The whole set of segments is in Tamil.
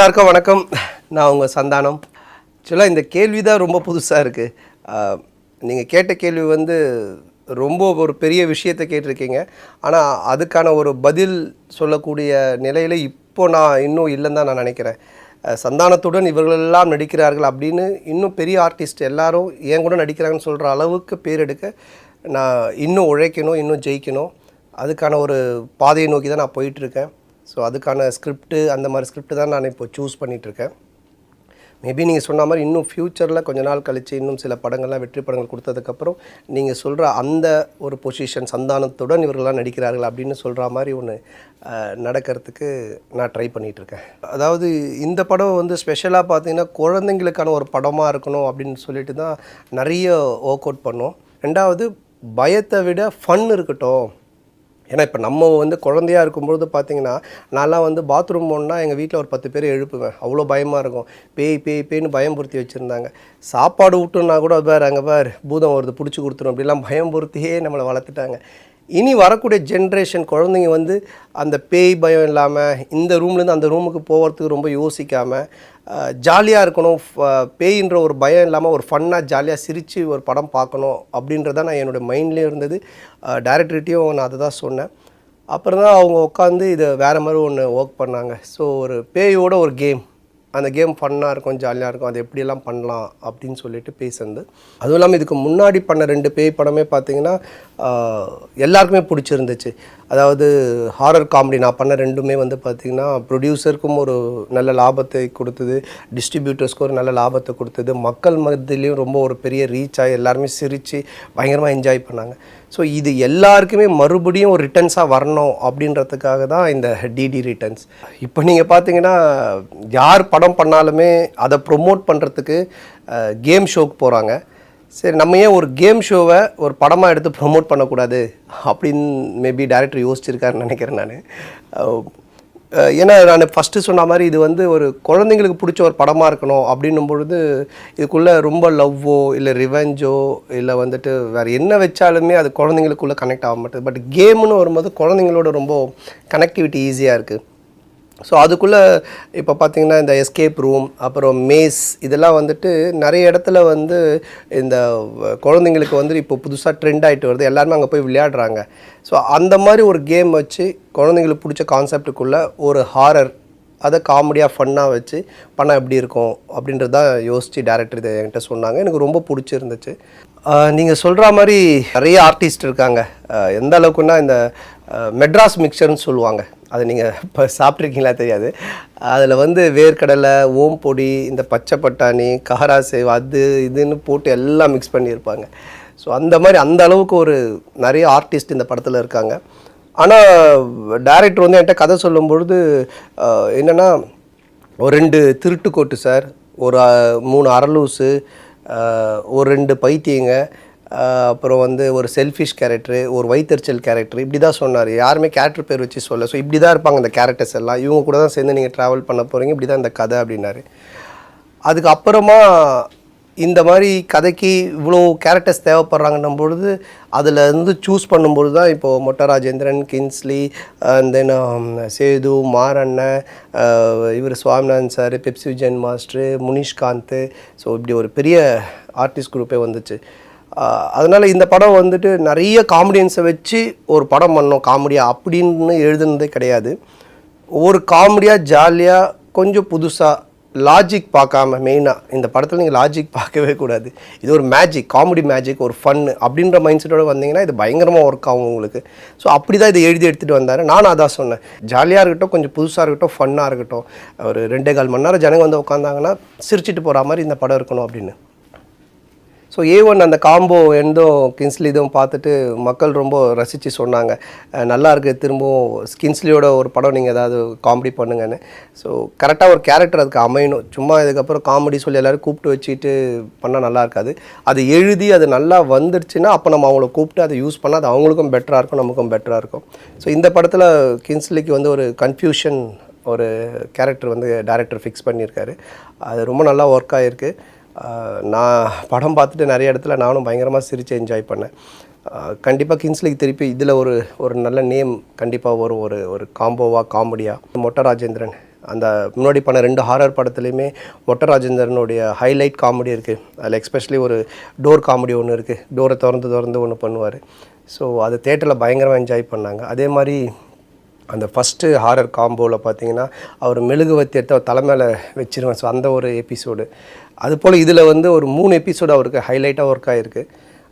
எல்லாருக்கும் வணக்கம். நான் உங்கள் சந்தானம். ஆக்சுவலாக இந்த கேள்வி தான் ரொம்ப புதுசாக இருக்குது நீங்கள் கேட்ட கேள்வி வந்து ரொம்ப ஒரு பெரிய விஷயத்தை கேட்டிருக்கீங்க. ஆனால் அதுக்கான ஒரு பதில் சொல்லக்கூடிய நிலையில் இப்போ நான் இன்னும் இல்லைன்னு தான் நான் நினைக்கிறேன். சந்தானத்துடன் இவர்களெல்லாம் நடிக்கிறார்கள் அப்படின்னு இன்னும் பெரிய ஆர்டிஸ்ட் எல்லாரும் ஏன் கூட நடிக்கிறாங்கன்னு சொல்கிற அளவுக்கு பேர் எடுக்க நான் இன்னும் உழைக்கணும் இன்னும் ஜெயிக்கணும். அதுக்கான ஒரு பாதையை நோக்கி தான் நான் போயிட்டுருக்கேன் ஸோ அதுக்கான ஸ்கிரிப்ட்டு அந்த மாதிரி ஸ்கிரிப்ட் தான் நான் இப்போ சூஸ் பண்ணிகிட்ருக்கேன் மேபி நீங்கள் சொன்ன மாதிரி இன்னும் ஃப்யூச்சரில் கொஞ்ச நாள் கழித்து இன்னும் சில படங்கள்லாம் வெற்றி படங்கள் கொடுத்ததுக்கப்புறம் நீங்கள் சொல்கிற அந்த ஒரு பொசிஷன் சந்தானத்துடன் இவர்கள்லாம் நடிக்கிறார்கள் அப்படின்னு சொல்கிற மாதிரி ஒன்று நடக்கிறதுக்கு நான் ட்ரை பண்ணிகிட்ருக்கேன் அதாவது இந்த படம் வந்து ஸ்பெஷலாக பார்த்தீங்கன்னா குழந்தைங்களுக்கான ஒரு படமாக இருக்கணும் அப்படின்னு சொல்லிட்டு தான் நிறைய ஒர்க் அவுட் பண்ணோம். ரெண்டாவது பயத்தை விட ஃபன் இருக்கட்டும். ஏன்னா இப்போ நம்ம வந்து குழந்தையா இருக்கும்பொழுது பார்த்தீங்கன்னா நான்லாம் வந்து பாத்ரூம் போனால் எங்கள் வீட்டில் ஒரு பத்து பேர் எழுப்புவேன். அவ்வளோ பயமாக இருக்கும். பேய் பேய் பேய்னு பயம்புறுத்தி வச்சுருந்தாங்க. சாப்பாடு விட்டுன்னா கூட பார் அங்கே பார் பூதம் வருது பிடிச்சி கொடுத்துரும். அப்படிலாம் பயம்புறுத்தியே நம்மளை வளர்த்துட்டாங்க. இனி வரக்கூடிய ஜென்ரேஷன் குழந்தைங்க வந்து அந்த பேய் பயம் இல்லாமல் இந்த ரூம்லேருந்து அந்த ரூமுக்கு போகிறதுக்கு ரொம்ப யோசிக்காமல் ஜாலியாக இருக்கணும். ஃப- பேயின்ற ஒரு பயம் இல்லாமல் ஒரு ஃபன்னாக ஜாலியாக சிரித்து ஒரு படம் பார்க்கணும் அப்படின்றத நான் என்னோடய மைண்ட்லேயே இருந்தது. டேரக்டர்கிட்டையும் நான் அதை தான் சொன்னேன். அப்புறம் தான் அவங்க உட்காந்து இதை வேறு மாதிரி ஒன்று ஒர்க் பண்ணாங்க. ஸோ ஒரு பேயோட ஒரு கேம் அந்த கேம் ஃபன்னாக இருக்கும் ஜாலியாக இருக்கும் அது எப்படியெல்லாம் பண்ணலாம் அப்படின்னு சொல்லிட்டு பேசுனது. அதுவும் இல்லாமல் இதுக்கு முன்னாடி பண்ண ரெண்டு பேய் படமே பார்த்தீங்கன்னா எல்லாருக்குமே பிடிச்சிருந்துச்சு. அதாவது ஹாரர் காமெடி நான் பண்ண ரெண்டுமே வந்து பார்த்திங்கன்னா ப்ரொடியூசருக்கும் ஒரு நல்ல லாபத்தை கொடுத்தது டிஸ்ட்ரிபியூட்டர்ஸ்க்கும் ஒரு நல்ல லாபத்தை கொடுத்தது மக்கள் மத்தியிலையும் ரொம்ப ஒரு பெரிய ரீச் ஆகி எல்லாருமே சிரித்து பயங்கரமாக என்ஜாய் பண்ணாங்க. ஸோ இது எல்லாருக்குமே மறுபடியும் ஒரு ரிட்டர்ன்ஸாக வரணும் அப்படின்றதுக்காக தான் இந்த டிடி ரிட்டர்ன்ஸ் இப்போ நீங்கள் பார்த்தீங்கன்னா யார் படம் பண்ணாலுமே அதை ப்ரொமோட் பண்ணுறதுக்கு கேம் ஷோக்கு போகிறாங்க சரி நம்ம ஏன் ஒரு கேம் ஷோவை ஒரு படமாக எடுத்து ப்ரொமோட் பண்ணக்கூடாது அப்படின்னு மேபி டேரக்டர் யோசிச்சிருக்காருன்னு நினைக்கிறேன் நான். ஏன்னா நான் ஃபஸ்ட்டு சொன்ன மாதிரி இது வந்து ஒரு குழந்தைங்களுக்கு பிடிச்ச ஒரு படமாக இருக்கணும் அப்படின்னும் பொழுது இதுக்குள்ளே ரொம்ப லவ்வோ இல்லை ரிவெஞ்சோ இல்லை வந்துட்டு வேறு என்ன வச்சாலுமே அது குழந்தைங்களுக்குள்ளே கனெக்ட் ஆக மாட்டேது பட் கேம்னு வரும்போது குழந்தைங்களோட ரொம்ப கனெக்டிவிட்டி ஈஸியாக இருக்குது ஸோ அதுக்குள்ளே இப்போ பார்த்தீங்கன்னா இந்த எஸ்கேப் ரூம் அப்புறம் மேஸ் இதெல்லாம் வந்துட்டு நிறைய இடத்துல வந்து இந்த குழந்தைங்களுக்கு வந்து இப்போ புதுசாக ட்ரெண்ட் ஆகிட்டு வருது. எல்லாருமே அங்கே போய் விளையாடுறாங்க. ஸோ அந்த மாதிரி ஒரு கேம் வச்சு குழந்தைங்களுக்கு பிடிச்ச கான்செப்டுக்குள்ளே ஒரு ஹாரர் அதை காமெடியாக ஃபன்னாக வச்சு பண்ணால் எப்படி இருக்கும் அப்படின்றது தான் யோசித்து டேரக்டர் இதை என்கிட்ட சொன்னாங்க. எனக்கு ரொம்ப பிடிச்சிருந்துச்சு. நீங்கள் சொல்கிற மாதிரி நிறைய ஆர்டிஸ்ட் இருக்காங்க. எந்த அளவுக்குன்னா இந்த மெட்ராஸ் மிக்சர்னு சொல்லுவாங்க. அதை நீங்கள் இப்போ சாப்பிட்ருக்கீங்களா தெரியாது. அதில் வந்து வேர்க்கடலை ஓம் பொடி இந்த பச்சை பட்டாணி காராசேவ் அது இதுன்னு போட்டு எல்லாம் மிக்ஸ் பண்ணியிருப்பாங்க. ஸோ அந்த மாதிரி அந்த அளவுக்கு ஒரு நிறைய ஆர்டிஸ்ட் இந்த படத்தில் இருக்காங்க. ஆனால் டேரக்டர் வந்து என்கிட்ட கதை சொல்லும் பொழுது ஒரு ரெண்டு திருட்டுக்கோட்டு சார் ஒரு மூணு அரலூசு ஒரு ரெண்டு பைத்தியங்க அப்புறம் வந்து ஒரு செல்ஃபிஷ் கேரக்டரு ஒரு வைத்தறிச்சல் கேரக்டர் இப்படி தான் சொன்னார். யாருமே கேரக்டர் பேர் வச்சு சொல்ல ஸோ இப்படி தான் இருப்பாங்க இந்த கேரக்டர்ஸ் எல்லாம். இவங்க கூட தான் சேர்ந்து நீங்கள் ட்ராவல் பண்ண போகிறீங்க இப்படி தான் இந்த கதை அப்படின்னாரு. அதுக்கப்புறமா இந்த மாதிரி கதைக்கு இவ்வளோ கேரக்டர்ஸ் தேவைப்படுறாங்கன்னும் பொழுது அதில் இருந்து சூஸ் பண்ணும்பொழுது தான் இப்போது Motta Rajendran Kingsley then um, Sethu மாரண்ணன் இவர் Swaminathan sir Pepsi Vijayan master Munishkanth. So இப்படி ஒரு பெரிய ஆர்டிஸ்ட் குரூப்பே வந்துச்சு. அதனால் இந்த படம் வந்துட்டு நிறைய காமெடியன்ஸை வச்சு ஒரு படம் பண்ணோம். காமெடியாக அப்படின்னு எழுதுனதே கிடையாது. ஒரு காமெடியாக ஜாலியாக கொஞ்சம் புதுசாக லாஜிக் பார்க்காம மெயினாக இந்த படத்தில் நீங்கள் லாஜிக் பார்க்கவே கூடாது. இது ஒரு மேஜிக் காமெடி மேஜிக் ஒரு ஃபன் அப்படின்ற மைண்ட் செட்டோட வந்தீங்கன்னா இது பயங்கரமாக ஒர்க் ஆகும் உங்களுக்கு. ஸோ அப்படி தான் இதை எழுதி எடுத்துகிட்டு வந்தார். நானும் அதான் சொன்னேன். ஜாலியாக இருக்கட்டும் கொஞ்சம் புதுசாக இருக்கட்டும் ஃபன்னாக இருக்கட்டும். ஒரு ரெண்டே கால் மணி நேரம் ஜனங்க வந்து உட்காந்தாங்கன்னா சிரிச்சிட்டு போகிற மாதிரி இந்த படம் இருக்கணும் அப்படின்னு. ஸோ ஏ ஒன் அந்த காம்போ எண்டும் கின்ஸ்லி இதுவும் பார்த்துட்டு மக்கள் ரொம்ப ரசித்து சொன்னாங்க. நல்லா இருக்குது திரும்பவும் கின்ஸ்லியோட ஒரு படம் நீங்கள் ஏதாவது காமெடி பண்ணுங்கன்னு. ஸோ கரெக்டாக ஒரு கேரக்டர் அதுக்கு அமையணும். சும்மா இதுக்கப்புறம் காமெடி சொல்லி எல்லோரும் கூப்பிட்டு வச்சுட்டு பண்ணால் நல்லா இருக்காது அது எழுதி அது நல்லா வந்துடுச்சுன்னா அப்போ நம்ம அவங்கள கூப்பிட்டு அதை யூஸ் பண்ணால் அது அவங்களுக்கும் பெட்டராக இருக்கும் நமக்கும் பெட்டராக இருக்கும். ஸோ இந்த படத்தில் கின்ஸ்லிக்கு வந்து ஒரு கன்ஃபியூஷன் ஒரு கேரக்டர் வந்து டேரக்டர் ஃபிக்ஸ் பண்ணியிருக்காரு அது ரொம்ப நல்லா ஒர்க் ஆகிருக்கு நான் படம் பார்த்துட்டு நிறைய இடத்துல நானும் பயங்கரமாக சிரித்து என்ஜாய் பண்ணேன். கண்டிப்பாக கிங்ஸ்லிக் திருப்பி இதில் ஒரு ஒரு நல்ல நேம் கண்டிப்பாக வரும். ஒரு ஒரு காம்போவாக காமெடியாக மொட்ட ராஜேந்திரன். அந்த முன்னாடி பண்ண ரெண்டு ஹாரர் படத்துலையுமே ஒட்டராஜேந்திரனுடைய ஹைலைட் காமெடி இருக்குது அதில் எக்ஸ்பெஷலி ஒரு டோர் காமெடி ஒன்று இருக்குது டோரை திறந்து திறந்து ஒன்று பண்ணுவார். ஸோ அது தேட்டரில் பயங்கரமாக என்ஜாய் பண்ணாங்க. அதே மாதிரி அந்த ஃபஸ்ட்டு ஹாரர் காம்போவில் பார்த்தீங்கன்னா அவர் மெழுகுவத்தி எடுத்து அவர் தலை மேலே வச்சிருவேன் ஸோ அந்த ஒரு எபிசோடு அதுபோல் இதில் வந்து ஒரு மூணு எபிசோடு அவருக்கு ஹைலைட்டாக ஒர்க் ஆகிருக்கு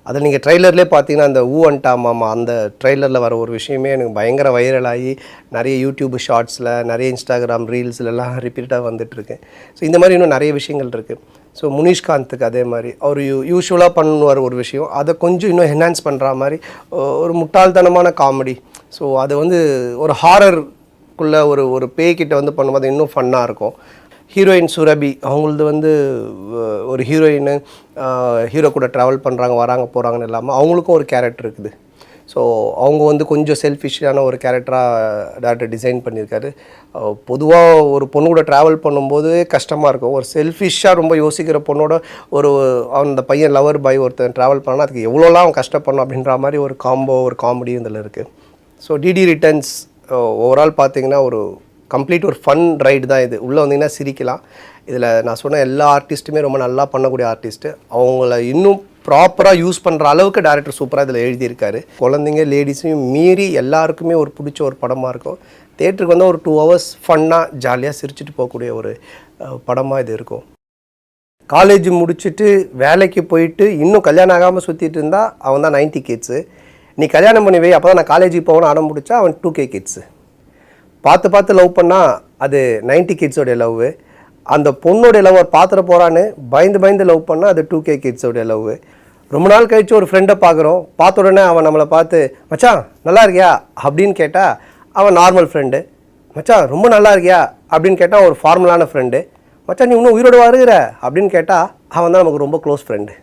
அதில் நீங்கள் ட்ரெய்லர்லேயே பார்த்தீங்கன்னா அந்த ஊ அண்டா மாமா அந்த ட்ரெய்லரில் வர ஒரு விஷயமே எனக்கு பயங்கர வைரலாகி நிறைய யூடியூப் ஷார்ட்ஸில் நிறைய இன்ஸ்டாகிராம் ரீல்ஸ்லலாம் ரிப்பீட்டாக வந்துட்டுருக்கு. ஸோ இந்த மாதிரி இன்னும் நிறைய விஷயங்கள் இருக்குது ஸோ முனிஷ்காந்த்துக்கு அதே மாதிரி. அவர் யூ யூஷுவலாக பண்ணுவார் ஒரு விஷயம். அதை கொஞ்சம் இன்னும் என்ஹான்ஸ் பண்ணுற மாதிரி ஒரு முட்டாள்தனமான காமெடி ஸோ அது வந்து ஒரு ஹாரருக்குள்ளே ஒரு ஒரு பேய்கிட்ட வந்து பண்ணும்போது இன்னும் ஃபன்னாக இருக்கும். ஹீரோயின் சுரபி அவங்களது வந்து ஒரு ஹீரோயின் ஹீரோ கூட ட்ராவல் பண்ணுறாங்க வராங்க போகிறாங்கன்னு இல்லாமல் அவங்களுக்கும் ஒரு கேரக்டர் இருக்குது. ஸோ அவங்க வந்து கொஞ்சம் செல்ஃபிஷான ஒரு கேரக்டராக டேரக்டர் டிசைன் பண்ணியிருக்காரு. பொதுவாக ஒரு பொண்ணு கூட ட்ராவல் பண்ணும்போது கஷ்டமாக இருக்கும். ஒரு செல்ஃபிஷாக ரொம்ப யோசிக்கிற பொண்ணோட ஒரு அந்த பையன் லவர் பாய் ஒருத்தன் ட்ராவல் பண்ணால் அதுக்கு எவ்வளோலாம் அவன் கஷ்டப்படணும் அப்படின்ற மாதிரி ஒரு காம்போ ஒரு காமெடி இதில் இருக்குது ஸோ டிடி ரிட்டர்ன்ஸ் ஓவரால் பார்த்தீங்கன்னா ஒரு கம்ப்ளீட் ஒரு ஃபன் ரைடு தான் இது. உள்ளே வந்தீங்கன்னா சிரிக்கலாம். இதில் நான் சொன்ன எல்லா ஆர்டிஸ்ட்டுமே ரொம்ப நல்லா பண்ணக்கூடிய ஆர்டிஸ்ட்டு அவங்கள இன்னும் ப்ராப்பராக யூஸ் பண்ணுற அளவுக்கு டேரக்டர் சூப்பராக இதில் எழுதியிருக்காரு. குழந்தைங்க லேடிஸையும் மீறி எல்லாருக்குமே ஒரு பிடிச்ச ஒரு படமாக இருக்கும். தேட்டருக்கு வந்து ஒரு டூ ஹவர்ஸ் ஃபன்னாக ஜாலியாக சிரிச்சிட்டு போகக்கூடிய ஒரு படமாக இது இருக்கும். காலேஜ் முடிச்சுட்டு வேலைக்கு போயிட்டு இன்னும் கல்யாணம் ஆகாமல் சுற்றிட்டு இருந்தால் அவன் தான் நைன்டி கிட்ஸு நீ கல்யாணம் பண்ணி வை அப்போ தான் நான் காலேஜுக்கு போகணும் அடம் பிடிச்சா அவன் டூ கே கிட்ஸு பார்த்து பார்த்து லவ் பண்ணால் அது நைன்டி கிட்ஸோடைய லவ் அந்த பொண்ணோடைய லவ் பார்த்துட போகிறான்னு பயந்து பயந்து லவ் பண்ணால் அது டூ கே கிட்ஸோடைய லவ் ரொம்ப நாள் கழிச்சு ஒரு ஃப்ரெண்டை பார்க்குறோம். பார்த்த உடனே அவன் நம்மளை பார்த்து மச்சான் நல்லா இருக்கியா? அப்படின்னு கேட்டால் அவன் நார்மல் ஃப்ரெண்டு மச்சான் ரொம்ப நல்லா இருக்கியா? அப்படின்னு கேட்டால் ஒரு ஃபார்மலான ஃப்ரெண்டு மச்சான் நீ இன்னும் உயிரோட வருகிற அப்படின்னு கேட்டால் அவன் தான் நமக்கு ரொம்ப க்ளோஸ் ஃப்ரெண்டு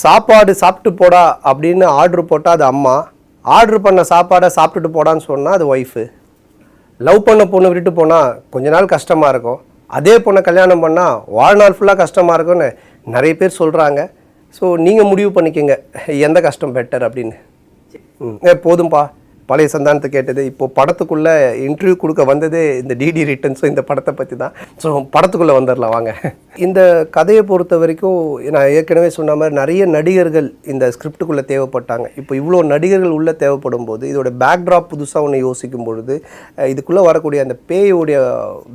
சாப்பாடு சாப்பிட்டு போடா அப்படின்னு ஆர்டர் போட்டால் அது அம்மா. ஆர்டர் பண்ண சாப்பாடை சாப்பிட்டுட்டு போடான்னு சொன்னால் அது ஒய்ஃபு லவ் பண்ண பொண்ணு விட்டுட்டு போனால் கொஞ்ச நாள் கஷ்டமாக இருக்கும். அதே பொண்ணை கல்யாணம் பண்ணால் வாழ்நாள் ஃபுல்லாக கஷ்டமாக இருக்கும்னு நிறைய பேர் சொல்கிறாங்க ஸோ நீங்கள் முடிவு பண்ணிக்கோங்க. எந்த கஷ்டம் பெட்டர் அப்படின்னு. ம். ஏ போதும்பா. பழைய சந்தானத்தை கேட்டது. இப்போது படத்துக்குள்ளே இன்டர்வியூ கொடுக்க வந்ததே இந்த டிடி ரிட்டர்ன்ஸும் இந்த படத்தை பற்றி தான் ஸோ படத்துக்குள்ளே வந்துடலாம் வாங்க. இந்த கதையை பொறுத்த வரைக்கும் நான் ஏற்கனவே சொன்ன மாதிரி நிறைய நடிகர்கள் இந்த ஸ்கிரிப்டுக்குள்ளே தேவைப்பட்டாங்க. இப்போ இவ்வளோ நடிகர்கள் உள்ளே தேவைப்படும் போது இதோட பேக்ட்ராப் புதுசாக ஒன்று யோசிக்கும் பொழுது இதுக்குள்ளே வரக்கூடிய அந்த பேயோடைய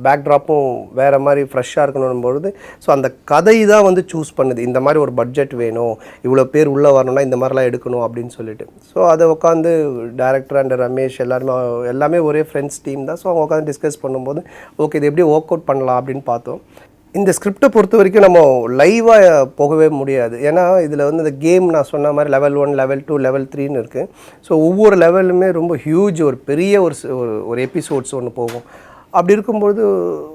பேக்ட்ராப்பும் வேறு மாதிரி ஃப்ரெஷ்ஷாக இருக்கணும் பொழுது ஸோ அந்த கதை தான் வந்து சூஸ் பண்ணுது. இந்த மாதிரி ஒரு பட்ஜெட் வேணும் இவ்வளோ பேர் உள்ளே வரணும்னா இந்த மாதிரிலாம் எடுக்கணும் அப்படின்னு சொல்லிட்டு. ஸோ அதை உட்காந்து டேரக்டர் அண்ட் ரமேஷ் எல்லாருமே எல்லாமே ஒரே ஃப்ரெண்ட்ஸ் டீம் தான். ஸோ அவங்க உட்காந்து டிஸ்கஸ் பண்ணும்போது ஓகே இது எப்படி ஒர்க் அவுட் பண்ணலாம் அப்படின்னு பார்த்தோம். இந்த ஸ்கிரிப்டை பொறுத்த வரைக்கும் நம்ம லைவாக போகவே முடியாது. ஏன்னா இதில் வந்து இந்த கேம் நான் சொன்ன மாதிரி level one level two level த்ரீன்னு இருக்குது ஸோ ஒவ்வொரு லெவலுமே ரொம்ப ஹியூஜ் ஒரு பெரிய ஒரு ஸ்- ஒரு- ஒரு எபிசோட்ஸ் ஒன்று போகும். அப்படி இருக்கும்பொழுது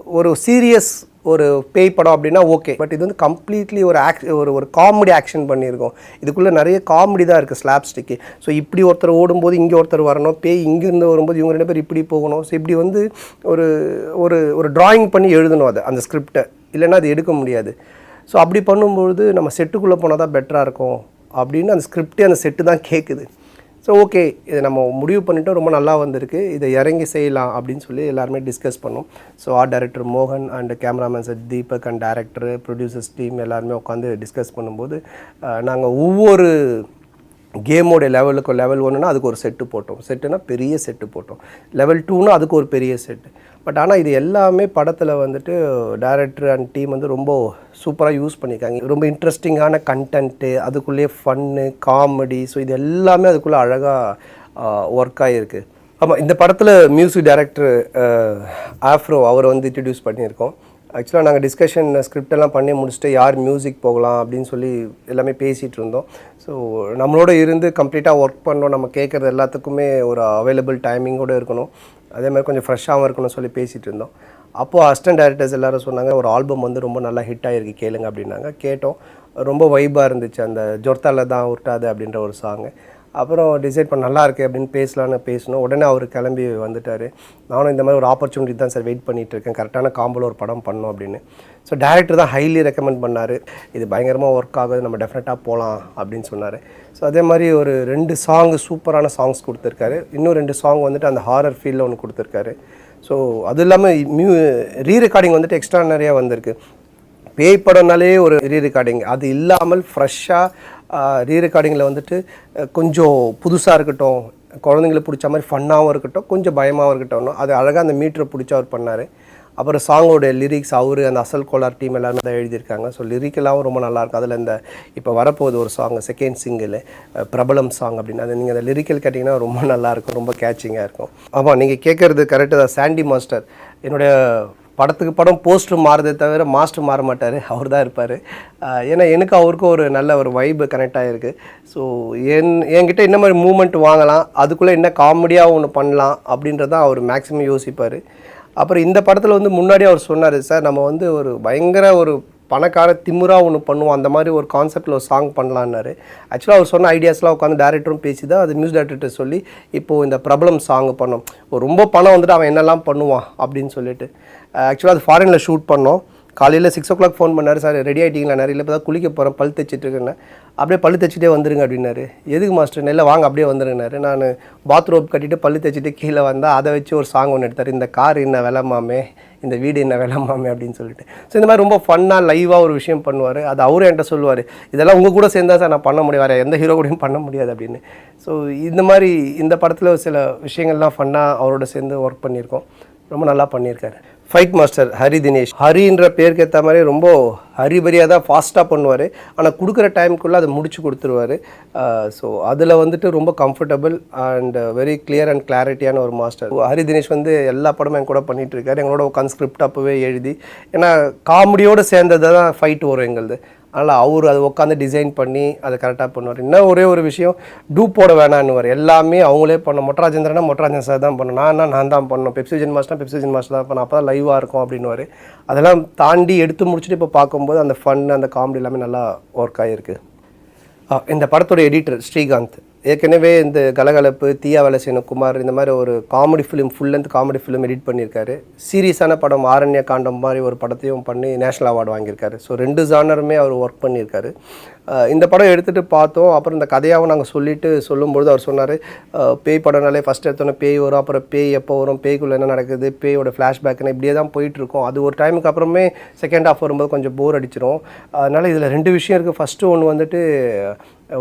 ஒரு சீரியஸ் ஒரு பேய் படம் அப்படின்னா ஓகே பட் இது வந்து கம்ப்ளீட்லி ஒரு ஆக் ஒரு ஒரு காமெடி ஆக்ஷன் பண்ணியிருக்கோம். இதுக்குள்ளே நிறைய காமெடி தான் இருக்குது ஸ்லாப் ஸ்டிக்கு ஸோ இப்படி ஒருத்தர் ஓடும்போது இங்கே ஒருத்தர் வரணும். பேய் இங்கேருந்து வரும்போது இவங்க ரெண்டு பேர் இப்படி போகணும். ஸோ இப்படி வந்து ஒரு ஒரு ஒரு டிராயிங் பண்ணி எழுதணும் அதை அந்த ஸ்கிரிப்டை இல்லைன்னா அது எடுக்க முடியாது. ஸோ அப்படி பண்ணும்பொழுது நம்ம செட்டுக்குள்ளே போனால் தான் பெட்டராக இருக்கும். அப்படின்னு அந்த ஸ்கிரிப்டே அந்த செட்டு தான் கேட்குது ஸோ ஓகே இதை நம்ம முடிவு பண்ணிட்டோம். ரொம்ப நல்லா வந்திருக்கு. இதை இறங்கி செய்யலாம் அப்படின்னு சொல்லி எல்லாருமே டிஸ்கஸ் பண்ணோம். ஸோ ஆர்ட் டைரக்டர் மோகன் and cameraman sir Deepak and director producers team எல்லாருமே உட்காந்து டிஸ்கஸ் பண்ணும்போது நாங்கள் ஒவ்வொரு கேமோட லெவலுக்கு லெவல் ஒன்றுனா அதுக்கு ஒரு செட்டு போட்டோம். செட்டுனா பெரிய செட்டு போட்டோம். லெவல் டூனா அதுக்கு ஒரு பெரிய செட்டு பட் ஆனால் இது எல்லாமே படத்தில் வந்துட்டு டேரக்டர் அண்ட் டீம் வந்து ரொம்ப சூப்பராக யூஸ் பண்ணியிருக்காங்க ரொம்ப இன்ட்ரெஸ்டிங்கான கண்டென்ட்டு அதுக்குள்ளேயே ஃபன்னு காமெடி ஸோ இது எல்லாமே அதுக்குள்ளே அழகாக ஒர்க் ஆகிருக்கு ஆமாம் இந்த படத்தில் மியூசிக் டைரக்டர் ஆஃப்ரோ அவர் வந்து இன்ட்ரடியூஸ் பண்ணியிருக்கோம். ஆக்சுவலாக நாங்கள் டிஸ்கஷன் ஸ்கிரிப்டெல்லாம் பண்ணி முடிச்சுட்டு யார் மியூசிக் போகலாம் அப்படின்னு சொல்லி எல்லாமே பேசிகிட்டு இருந்தோம். ஸோ நம்மளோட இருந்து கம்ப்ளீட்டாக ஒர்க் பண்ணோம். நம்ம கேட்குறது எல்லாத்துக்குமே ஒரு அவைலபிள் டைமிங்கோடு இருக்கணும். அதே மாதிரி கொஞ்சம் ஃப்ரெஷ்ஷாகவும் இருக்கணும்னு சொல்லி பேசிகிட்டு இருந்தோம். அப்போது அசிஸ்டன்ட் டைரக்டர்ஸ் எல்லோரும் சொன்னாங்க ஒரு ஆல்பம் வந்து ரொம்ப நல்லா ஹிட் ஆகிருக்கு கேளுங்க அப்படின்னாங்க. கேட்டோம். ரொம்ப வைபாக இருந்துச்சு. அந்த ஜொர்த்தால தான் உருட்டாது அப்படின்ற ஒரு சாங்கு அப்புறம் டிசைட் பண்ண நல்லா இருக்கு அப்படின்னு பேசலான்னு பேசணும் உடனே அவர் கிளம்பி வந்துட்டார். நானும் இந்த மாதிரி ஒரு ஆப்பர்ச்சுனிட்டி தான் சார் வெயிட் பண்ணிட்டு இருக்கேன். கரெக்டான காம்போல ஒரு படம் பண்ணோம் அப்படின்னு. ஸோ டேரக்டர் தான் ஹைலி ரெக்கமெண்ட் பண்ணார். இது பயங்கரமாக ஒர்க் ஆகுது. நம்ம டெஃபினட்டாக போகலாம் அப்படின்னு சொன்னார். ஸோ அதே மாதிரி ஒரு ரெண்டு சாங் சூப்பரான சாங்ஸ் கொடுத்துருக்காரு. இன்னும் ரெண்டு சாங் வந்துட்டு அந்த ஹாரர் ஃபீல்டில் ஒன்று கொடுத்துருக்காரு. ஸோ அது இல்லாமல் மியூ ரீ ரெக்கார்டிங் வந்துட்டு எக்ஸ்ட்ரா நிறையா வந்திருக்கு. பேய் படம்னாலே ஒரு ரீ ரெக்கார்டிங் அது இல்லாமல் ஃப்ரெஷ்ஷாக ரீ ரெக்கார்டிங்கில் வந்துட்டு கொஞ்சம் புதுசாக இருக்கட்டும் குழந்தைங்களுக்கு பிடிச்ச மாதிரி ஃபன்னாகவும் இருக்கட்டும் கொஞ்சம் பயமாகவும் இருக்கட்டும் அது அழகாக அந்த மீட்டரை பிடிச்சி அவர் பண்ணார். அப்புறம் சாங்கோட லிரிக்ஸ் அவர் அந்த அசல் கோலார் டீம் எல்லாருமே தான் எழுதியிருக்காங்க. ஸோ லிரிக்கெல்லாம் ரொம்ப நல்லாயிருக்கும் அதில் இந்த இப்போ வரப்போகுது ஒரு சாங் செகண்ட் சிங்கிள் பிரபலம் சாங் அப்படின்னு. அது நீங்கள் அந்த லிரிக்கல் கேட்டிங்கன்னா ரொம்ப நல்லாயிருக்கும் ரொம்ப கேட்சிங்காக இருக்கும். ஆமாம் நீங்கள் கேட்குறது கரெக்டு தான். சாண்டி மாஸ்டர் என்னுடைய படத்துக்கு படம் போஸ்ட்ரு மாறுதே தவிர மாஸ்டர் மாற மாட்டார். அவர் தான் இருப்பார் ஏன்னா எனக்கு அவருக்கும் ஒரு நல்ல ஒரு வைப்பு கனெக்ட் ஆகிருக்கு ஸோ என் என்கிட்ட என்ன மாதிரி மூமெண்ட் வாங்கலாம் அதுக்குள்ளே என்ன காமெடியாக ஒன்று பண்ணலாம் அப்படின்றதான் அவர் மேக்ஸிமம் யோசிப்பார். அப்புறம் இந்த படத்தில் வந்து முன்னாடி அவர் சொன்னார் சார் நம்ம வந்து ஒரு பயங்கர ஒரு பணக்கார திமுறா ஒன்று பண்ணுவோம். அந்த மாதிரி ஒரு கான்செப்டில் ஒரு சாங் பண்ணலான்னாரு. ஆக்சுவலாக அவர் சொன்ன ஐடியாஸ்லாம் உட்காந்து டேரக்டரும் பேசி தான் அது மியூசிக் டேரக்டர்கிட்ட சொல்லி இப்போது இந்த பிரபலம் சாங் பண்ணோம். ஒரு ரொம்ப பணம் வந்துட்டு அவன் என்னெல்லாம் பண்ணுவான்? அப்படின்னு சொல்லிட்டு. ஆக்சுவலாக அது ஃபாரினில் ஷூட் பண்ணோம். காலையில் சிக்ஸ் ஓ கிளாக் ஃபோன் பண்ணார் சார் ரெடி ஆகிட்டீங்களா நிறைய இப்போ தான் குளிக்க போகிறேன் பல் தைச்சிட்டு அப்படியே பல்லு தைச்சிட்டே வந்துருங்க அப்படின்னாரு. எதுக்கு மாஸ்டர்? இல்லை வாங்க. அப்படியே வந்துருங்கனாரு நான் பாத்ரூம் கட்டிட்டு பல்லு தைச்சிட்டு கீழே வந்தால் அதை வச்சு ஒரு சாங் ஒன்று எடுத்தார். இந்த கார் என்ன விலமாமே இந்த வீடு என்ன விலமாமே அப்படின்னு சொல்லிட்டு. ஸோ இந்த மாதிரி ரொம்ப ஃபன்னாக லைவாக ஒரு விஷயம் பண்ணுவார். அது அவரும் என்கிட்ட சொல்லுவார். இதெல்லாம் உங்கள் கூட சேர்ந்தா சார் நான் பண்ண முடியும். வேறு எந்த ஹீரோ கூடயும் பண்ண முடியாது அப்படின்னு. ஸோ இந்த மாதிரி இந்த படத்தில் சில விஷயங்கள்லாம் ஃபன்னாக அவரோட சேர்ந்து ஒர்க் பண்ணியிருக்கோம். ரொம்ப நல்லா பண்ணியிருக்காரு. ஃபைட் மாஸ்டர் ஹரி தினேஷ் ஹரின்ற பேருக்கு ஏற்ற மாதிரி ரொம்ப ஹரிபரியாக தான் ஃபாஸ்ட்டாக பண்ணுவார். ஆனால் கொடுக்குற டைமுக்குள்ளே அதை முடிச்சு கொடுத்துருவாரு. ஸோ அதில் வந்துட்டு ரொம்ப comfortable and very clear and கிளாரிட்டியான ஒரு மாஸ்டர் ஹரி தினேஷ் வந்து எல்லா படமும் என் கூட பண்ணிகிட்ருக்காரு எங்களோட உட்காந்து ஸ்கிரிப்ட் அப்போவே எழுதி. ஏன்னா காமெடியோடு சேர்ந்தது தான் ஃபைட் வரும் எங்களுது. அதனால் அவர் அதை உட்காந்து டிசைன் பண்ணி அதை கரெக்டாக பண்ணுவார். இன்னும் ஒரே ஒரு விஷயம் டூப் போட வேணான்னுவார். எல்லாமே அவங்களே பண்ணோம் மொட்டராஜேந்திரனா மொட்டராஜன் சார் தான் பண்ணணும். நான் நான் தான் பண்ணணும். பெப்சிஜன் மாஸ்டர் பெப்சிஜன் மாஸ்டர் தான் பண்ணணும். அப்போ தான் லைவாக இருக்கும் அப்படின்னுவார். அதெல்லாம் தாண்டி எடுத்து முடிச்சுட்டு இப்போ பார்க்கும்போது அந்த ஃபன் அந்த காமெடி எல்லாமே நல்லா ஒர்க் ஆகிருக்கு இந்த படத்தோட எடிட்டர் ஸ்ரீகாந்த். ஏற்கனவே இந்த கலகலப்பு தீயா வேலை குமார் இந்த மாதிரி ஒரு comedy film full length comedy film edit பண்ணியிருக்காரு. சீரியஸான படம் ஆரண்ய காண்டம் மாதிரி ஒரு படத்தையும் பண்ணி நேஷனல் அவார்டு வாங்கியிருக்காரு. ஸோ ரெண்டு ஜானருமே அவர் ஒர்க் பண்ணியிருக்காரு. இந்த படம் எடுத்துகிட்டு பார்த்தோம். அப்புறம் இந்த கதையாகவும் நாங்கள் சொல்லிட்டு சொல்லும்பொழுது அவர் சொன்னார் பேய் படம்னாலே ஃபஸ்ட் எடுத்தோன்னே பேய் வரும் அப்புறம் பேய் எப்போ வரும் பேய்க்குள்ளே என்ன நடக்குது பேயோட ஃப்ளாஷ்பேக்னு இப்படியே தான் போயிட்டுருக்கும். அது ஒரு டைமுக்கு அப்புறமே செகண்ட் ஹாஃப் வரும்போது கொஞ்சம் போர் அடிச்சிடும் அதனால் இதில் ரெண்டு விஷயம் இருக்குது ஃபஸ்ட்டு ஒன்று வந்துட்டு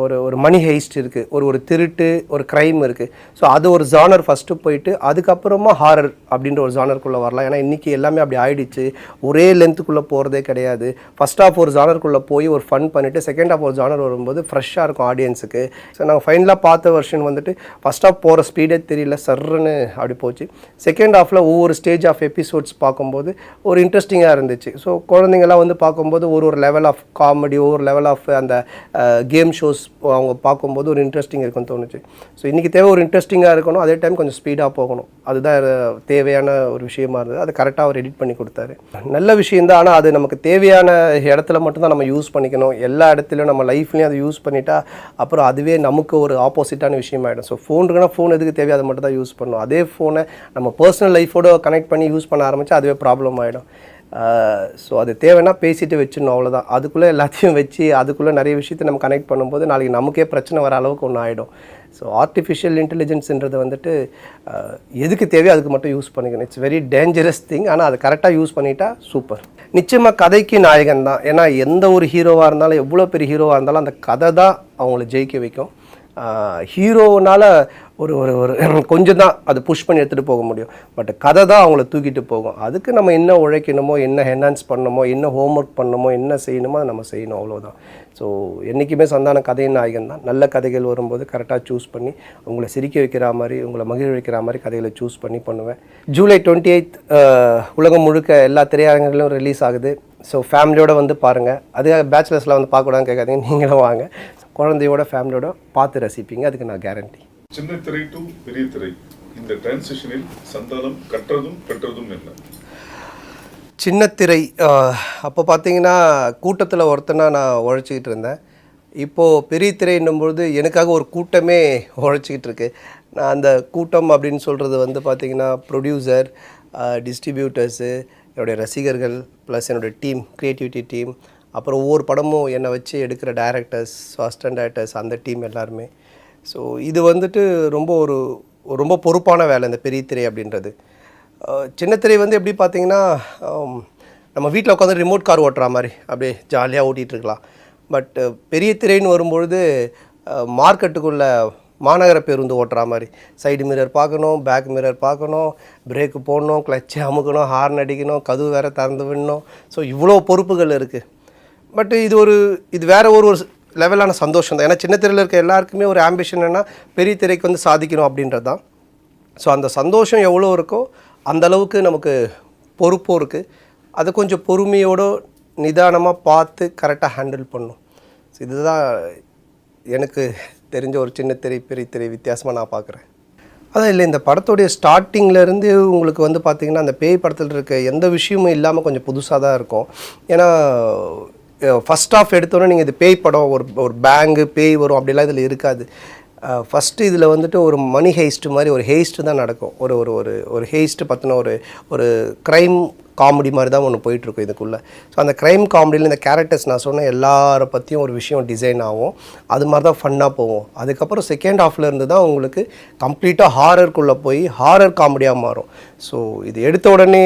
ஒரு ஒரு மணி ஹெய்ஸ்ட் இருக்குது ஒரு ஒரு திருட்டு ஒரு க்ரைம் இருக்குது ஸோ அது ஒரு ஜானர் ஃபஸ்ட்டு போயிட்டு அதுக்கப்புறமா ஹாரர் அப்படின்ற ஒரு ஜானருக்குள்ளே வரலாம். ஏன்னா இன்றைக்கி எல்லாமே அப்படி ஆயிடுச்சு. ஒரே லென்த்துக்குள்ளே போகிறதே கிடையாது. ஃபஸ்ட் ஆஃப் ஒரு ஜானருக்குள்ளே போய் ஒரு ஃபன் பண்ணிவிட்டு செகண்ட் ஆஃப் ஒரு ஜானர் வரும்போது ஃப்ரெஷ்ஷாக இருக்கும் ஆடியன்ஸுக்கு ஸோ நாங்கள் ஃபைனலாக பார்த்த வருஷன் வந்துட்டு ஃபஸ்ட் ஆஃப் போகிற ஸ்பீடே தெரியல சர்ன்னு அப்படி போச்சு. செகண்ட் ஆஃபில் ஒவ்வொரு ஸ்டேஜ் ஆஃப் எபிசோட்ஸ் பார்க்கும்போது ஒரு இன்ட்ரெஸ்டிங்காக இருந்துச்சு. ஸோ குழந்தைங்கள்லாம் வந்து பார்க்கும்போது ஒரு ஒரு லெவல் ஆஃப் காமெடி ஒவ்வொரு லெவல் ஆஃப் அந்த கேம் ஷோஸ் அவங்க பார்க்கும்போது ஒரு இன்ட்ரெஸ்டிங் இருக்குன்னு தோணுச்சு. ஸோ இன்றைக்கி தேவை ஒரு இன்ட்ரெஸ்டிங்காக இருக்கணும். அதே டைம் கொஞ்சம் ஸ்பீடாக போகணும். அதுதான் தேவையான ஒரு விஷயமா இருந்தது. அதை கரெக்டாக அவர் எடிட் பண்ணி கொடுத்தாரு. நல்ல விஷயந்தான் ஆனால் அது நமக்கு தேவையான இடத்துல மட்டும்தான் நம்ம யூஸ் பண்ணிக்கணும். எல்லா இடத்துலையும் நம்ம லைஃப்லையும் அதை யூஸ் பண்ணிட்டா அப்புறம் அதுவே நமக்கு ஒரு ஆப்போசிட்டான விஷயமாயிடும் ஸோ ஃபோன் இருக்குன்னா ஃபோன் எதுக்கு தேவையோ அதை மட்டும் தான் யூஸ் பண்ணணும். அதே ஃபோனை நம்ம பர்சனல் லைஃபோட கனெக்ட் பண்ணி யூஸ் பண்ண ஆரம்பித்தா அதுவே ப்ராப்ளம் ஆகிடும் ஸோ அது தேவைன்னா பேசிட்டு வச்சிடணும் அவ்வளோதான் அதுக்குள்ளே எல்லாத்தையும் வச்சு அதுக்குள்ளே நிறைய விஷயத்தை நம்ம கனெக்ட் பண்ணும்போது நாளைக்கு நமக்கே பிரச்சனை வர அளவுக்கு ஒன்று ஆகிடும் ஸோ ஆர்டிஃபிஷியல் இன்டெலிஜென்ஸுன்றது வந்துட்டு எதுக்கு தேவையோ அதுக்கு மட்டும் யூஸ் பண்ணிக்கணும். இட்ஸ் வெரி டேஞ்சரஸ் திங் ஆனால் அதை கரெக்டாக யூஸ் பண்ணிட்டா சூப்பர் நிச்சயமாக கதைக்கு நாயகன் தான். ஏன்னா எந்த ஒரு ஹீரோவாக இருந்தாலும் எவ்வளோ பெரிய ஹீரோவாக இருந்தாலும் அந்த கதை தான் அவங்கள ஜெயிக்க வைக்கும். ஹீரோனால் ஒரு ஒரு ஒரு கொஞ்சம் தான் அது புஷ் பண்ணி எடுத்துகிட்டு போக முடியும். பட் கதை தான் அவங்கள தூக்கிட்டு போகும். அதுக்கு நம்ம என்ன உழைக்கணுமோ என்ன என்ஹான்ஸ் பண்ணணுமோ என்ன ஹோம்ஒர்க் பண்ணணுமோ என்ன செய்யணுமோ அதை நம்ம செய்யணும் அவ்வளோதான் ஸோ என்றைக்குமே சந்தான கதையின் நாயகன் தான். நல்ல கதைகள் வரும்போது கரெக்டாக சூஸ் பண்ணி உங்களை சிரிக்க வைக்கிற மாதிரி உங்களை மகிழ வைக்கிற மாதிரி கதைகளை சூஸ் பண்ணி பண்ணுவேன். ஜூலை டுவெண்ட்டி எயித் உலகம் முழுக்க எல்லா திரையரங்குகளிலும் ரிலீஸ் ஆகுது. ஸோ ஃபேமிலியோடு வந்து பாருங்கள் அதுக்காக பேச்சுலர்ஸ்லாம் வந்து பார்க்கக்கூடாதுன்னு கேட்காதீங்க. நீங்களும் வாங்க. குழந்தையோட ஃபேமிலியோட பார்த்து ரசிப்பீங்க. அதுக்கு நான் கேரண்டி சின்ன திரை டு பெரிய திரை. இந்த டிரான்சிஷனில் சந்தானம் கற்றதும் பெற்றதும் என்ன? சின்னத்திரை அப்போ பார்த்தீங்கன்னா கூட்டத்தில் ஒருத்தனா நான் உழைச்சிக்கிட்டு இருந்தேன். இப்போது பெரிய திரைன்னும் பொழுது எனக்காக ஒரு கூட்டமே உழைச்சிக்கிட்டு இருக்கு. நான் அந்த கூட்டம் அப்படின்னு சொல்கிறது வந்து பார்த்திங்கன்னா ப்ரொடியூசர் டிஸ்ட்ரிபியூட்டர்ஸு என்னுடைய ரசிகர்கள் ப்ளஸ் என்னுடைய டீம் க்ரியேட்டிவிட்டி டீம் அப்புறம் ஒவ்வொரு படமும் என்னை வச்சு எடுக்கிற டேரக்டர்ஸ் அசிஸ்டன்ட் டேரக்டர்ஸ் அந்த டீம் எல்லாருமே. ஸோ இது வந்துட்டு ரொம்ப ஒரு ரொம்ப பொறுப்பான வேலை இந்த பெரிய திரை அப்படின்றது. சின்ன சின்னத்திரை வந்து எப்படி பார்த்தீங்கன்னா நம்ம வீட்டில் உட்காந்து ரிமோட் கார் ஓட்டுற மாதிரி அப்படியே ஜாலியாக ஓட்டிகிட்டு இருக்கலாம். பட் பெரிய திரைன்னு வரும்பொழுது மார்க்கெட்டுக்குள்ளே மாநகர பேருந்து ஓட்டுற மாதிரி. சைடு மிரர் பார்க்கணும் பேக் மிரர் பார்க்கணும் பிரேக்கு போடணும் கிளச்சை அமுக்கணும் ஹார்ன் அடிக்கணும் கதவு வேறு திறந்து விடணும். ஸோ இவ்வளோ பொறுப்புகள் இருக்குது பட் இது ஒரு இது வேற ஒரு ஒரு லெவலான சந்தோஷம் தான். ஏன்னா சின்ன திரையில் இருக்க எல்லாருக்குமே ஒரு ஆம்பிஷன் என்னன்னா பெரிய திரைக்கு வந்து சாதிக்கணும் அப்படின்றது தான். ஸோ அந்த சந்தோஷம் எவ்வளோ இருக்கோ அந்த அளவுக்கு நமக்கு பொறுப்பும் இருக்குது அதை கொஞ்சம் பொறுமையோட நிதானமாக பார்த்து கரெக்டாக ஹேண்டில் பண்ணும் ஸோ இதுதான் எனக்கு தெரிஞ்ச ஒரு சின்ன திரை பெரிய திரை வித்தியாசமாக நான் பார்க்குறேன். அதான் இல்லை இந்த படத்துடைய ஸ்டார்டிங்லேருந்து உங்களுக்கு வந்து பார்த்திங்கன்னா அந்த பேய் படத்தில் இருக்க எந்த விஷயமும் இல்லாமல் கொஞ்சம் புதுசாக தான் இருக்கும். ஏன்னா ஃபஸ்ட் ஆஃப் எடுத்தோன்னே நீங்கள் இது பேய் படம் ஒரு ஒரு பேங்கு பேய் வரும் அப்படிலாம் இதில் இருக்காது. ஃபஸ்ட்டு இதில் வந்துட்டு ஒரு மணி ஹெய்ஸ்ட்டு மாதிரி ஒரு ஹெய்ஸ்ட்டு தான் நடக்கும். ஒரு ஒரு ஒரு ஒரு ஹெய்ஸ்ட்டு பற்றின ஒரு ஒரு க்ரைம் காமெடி மாதிரி தான் ஒன்று போயிட்டுருக்கும் இதுக்குள்ளே. ஸோ அந்த க்ரைம் காமெடியில் இந்த கேரக்டர்ஸ் நான் சொன்ன எல்லாரை பற்றியும் ஒரு விஷயம் டிசைன் ஆகும். அது மாதிரி தான் ஃபன்னாக போகும். அதுக்கப்புறம் செகண்ட் ஹாஃப்ல இருந்து தான் உங்களுக்கு கம்ப்ளீட்டாக ஹாரருக்குள்ளே போய் ஹாரர் காமெடியாக மாறும். ஸோ இது எடுத்த உடனே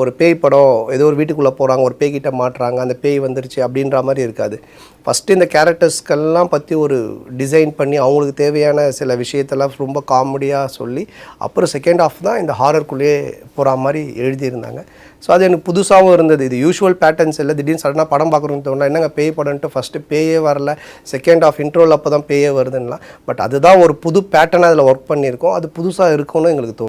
ஒரு பேய் படம் ஏதோ ஒரு வீட்டுக்குள்ளே போகிறாங்க ஒரு பேய்கிட்ட மாட்டுறாங்க அந்த பேய் வந்துருச்சு அப்படின்ற மாதிரி இருக்காது. ஃபஸ்ட்டு இந்த கேரக்டர்ஸ்க்கெல்லாம் பற்றி ஒரு டிசைன் பண்ணி அவங்களுக்கு தேவையான சில விஷயத்தெல்லாம் ரொம்ப காமெடியாக சொல்லி அப்புறம் செகண்ட் ஹாஃப் தான் இந்த ஹாரருக்குள்ளேயே போகிற மாதிரி எழுதியிருந்தாங்க. ஸோ அது எனக்கு புதுசாகவும் இருந்தது. இது யூஷுவல் பேட்டர்ன்ஸ் இல்லை. திடீர்னு சடனாக படம் பார்க்குறோன்னு தோணுனா என்னங்க பேய் படம்ட்டு ஃபஸ்ட்டு பேயே வரல. செகண்ட் ஆஃப் இன்ட்ரோல் அப்போ தான் பேயே வருதுன்னா பட் அதுதான் ஒரு புது பேட்டர்னாக அதில் ஒர்க் பண்ணியிருக்கோம். அது புதுசாக இருக்கும்னு எங்களுக்கு தோணும்